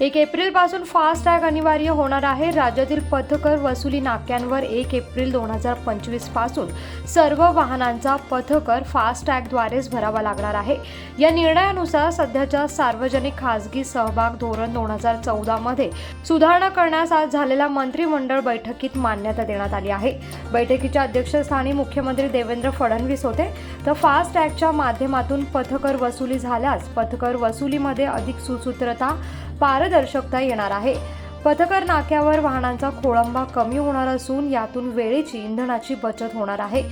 एक एप्रिलपासून फास्टॅग अनिवार्य होणार आहे. राज्यातील पथकर वसुली नाक्यांवर एक एप्रिल दोन हजार पंचवीसपासून सर्व वाहनांचा पथकर फास्टॅगद्वारेच भरावा लागणार आहे. या निर्णयानुसार सध्याच्या सार्वजनिक खासगी सहभाग धोरण दोन हजार चौदामध्ये सुधारणा करण्यास आज झालेल्या मंत्रिमंडळ बैठकीत मान्यता देण्यात आली आहे. बैठकीच्या अध्यक्षस्थानी मुख्यमंत्री देवेंद्र फडणवीस होते. तर फास्टॅगच्या माध्यमातून पथकर वसुली झाल्यास पथकर वसुलीमध्ये अधिक सुसूत्रता पार दर्शवता येणार आहे. पथकर नाक्यावर वाहनांचा खोळंबा कमी होणार असून यातून वेळेची इंधनाची बचत होणार आहे.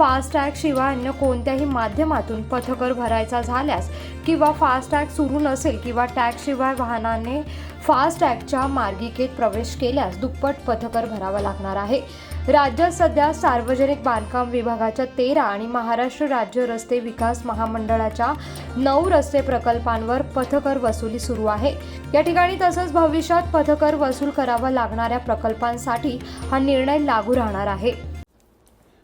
फास्टॅग शिवाय अन्य कोणत्याही माध्यमातून पथकर भरायचा झाल्यास किंवा फास्टॅग सुरू नसेल किंवा टॅगशिवाय वाहनाने फास्टॅगच्या मार्गिकेत प्रवेश केल्यास दुप्पट पथकर भरावा लागणार आहे. राज्यात सध्या सार्वजनिक बांधकाम विभागाच्या तेरा आणि महाराष्ट्र राज्य रस्ते विकास महामंडळाच्या नऊ रस्ते प्रकल्पांवर पथकर वसुली सुरू आहे. या ठिकाणी तसंच भविष्यात पथकर वसूल करावा लागणाऱ्या प्रकल्पांसाठी हा निर्णय लागू राहणार आहे.